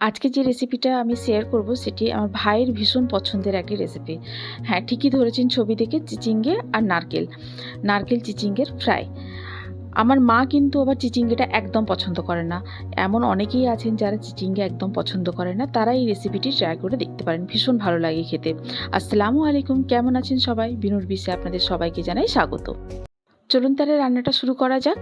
আজকে যে রেসিপিটা আমি শেয়ার করব, সেটি আমার ভাইয়ের ভীষণ পছন্দের একটি রেসিপি হ্যাঁ ঠিকই ধরেছেন ছবি দেখে চিচিঙ্গে আর নারকেল। নারকেল, চিচিঙ্গের ফ্রাই আমার মা কিন্তু আবার চিচিঙ্গেটা একদম পছন্দ করে না। এমন অনেকেই আছেন যারা চিচিঙ্গে একদম পছন্দ করে না, তারা এই রেসিপিটি ট্রাই করে দেখতে পারেন। ভীষণ ভালো লাগে খেতে। আসসালামু আলাইকুম, কেমন আছেন সবাই? বিনুর বিশ্বে আপনাদের সবাইকে জানাই স্বাগত। চলুন তাহলে রান্নাটা শুরু করা যাক।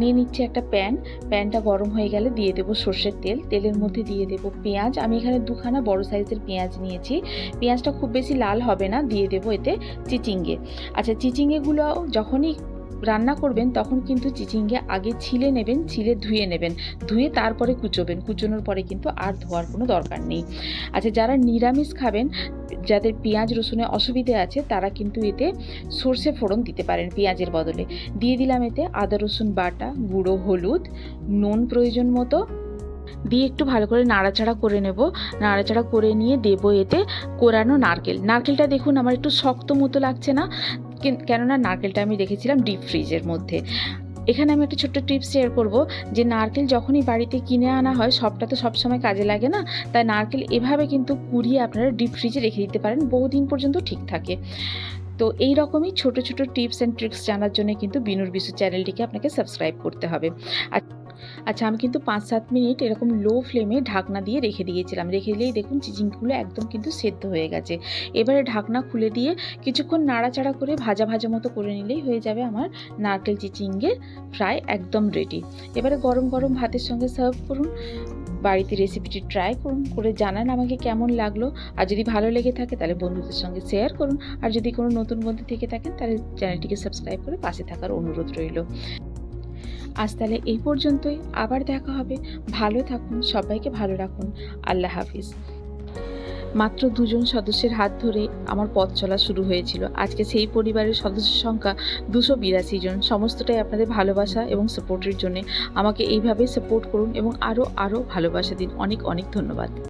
নিয়ে নিচ্ছি একটা প্যান। প্যানটা গরম হয়ে গেলে দিয়ে দেবো সর্ষের তেল। তেলের মধ্যে দিয়ে দেব পেঁয়াজ। আমি এখানে দুখানা বড় সাইজের পেঁয়াজ নিয়েছি। পেঁয়াজটা খুব বেশি লাল হবে না। দিয়ে দেবো এতে চিচিঙ্গে। আচ্ছা চিচিঙ্গেগুলো যখনই রান্না করবেন, তখন কিন্তু চিচিঙ্গে আগে ছিলে নেবেন, ছিলে ধুয়ে নেবেন। ধুয়ে তারপরে কুচোবেন। কুচোনোর পরে কিন্তু আর ধোয়ার কোনো দরকার নেই। আচ্ছা যারা নিরামিষ খাবেন, যাদের পেঁয়াজ রসুনে অসুবিধে আছে, তারা কিন্তু এতে সর্ষে ফোড়ন দিতে পারেন পেঁয়াজের বদলে। দিয়ে দিলাম এতে আদা, রসুন বাটা, গুঁড়ো, হলুদ, নুন প্রয়োজন মতো। দিয়ে একটু ভালো করে নাড়াচাড়া করে নেব। নাড়াচাড়া করে নিয়ে দেব এতে কোরানো নারকেল। নারকেলটা দেখুন, আমার একটু শক্ত মতো লাগছে না। কেননা নারকেলটা আমি রেখেছিলাম ডিপ ফ্রিজের মধ্যে। এখানে আমি একটা ছোট্ট টিপস শেয়ার করব যে নারকেল যখনই বাড়িতে কিনে আনা হয়, সবটা তো সবসময় কাজে লাগে না? তাই নারকেল এভাবে কিন্তু কুড়িয়ে আপনারা ডিপ ফ্রিজে রেখে দিতে পারেন, বহুদিন পর্যন্ত ঠিক থাকে। তো এই রকমই ছোট ছোট টিপস অ্যান্ড ট্রিক্স জানার জন্য কিন্তু বিনুর বিশু চ্যানেলটিকে আপনাকে সাবস্ক্রাইব করতে হবে। আর আচ্ছা আমি কিন্তু পাঁচ সাত মিনিট এরকম লো ফ্লেমে ঢাকনা দিয়ে রেখে দিয়েছিলাম। রেখে দিলেই দেখুন চিচিংগুলো একদম কিন্তু সেদ্ধ হয়ে গেছে। এবারে ঢাকনা খুলে দিয়ে কিছুক্ষণ নাড়াচাড়া করে ভাজা ভাজা মতো করে নিলেই হয়ে যাবে আমার নারকেল চিচিঙ্গের ফ্রাই একদম রেডি এবারে গরম গরম ভাতের সঙ্গে সার্ভ করুন। বাড়িতে রেসিপিটি ট্রাই করুন, করে জানান আমাকে কেমন লাগল। আর যদি ভালো লেগে থাকে তাহলে বন্ধুদের সঙ্গে শেয়ার করুন। আর যদি কোনো নতুন বন্ধু থেকে থাকেন তাহলে চ্যানেলটিকে সাবস্ক্রাইব করে পাশে থাকার অনুরোধ রইল। আজ তাহলে এই পর্যন্তই। আবার দেখা হবে। ভালো থাকুন, সবাইকে ভালো রাখুন। আল্লাহ হাফিজ। মাত্র দুজন সদস্যের হাত ধরে আমার পথ চলা শুরু হয়েছিল। আজকে সেই পরিবারের সদস্যের সংখ্যা দুশো বিরাশি জন। সমস্তটাই আপনাদের ভালোবাসা এবং সাপোর্টের জন্য আমাকে এইভাবে সাপোর্ট করুন এবং আরও আরও ভালোবাসা দিন। অনেক অনেক ধন্যবাদ।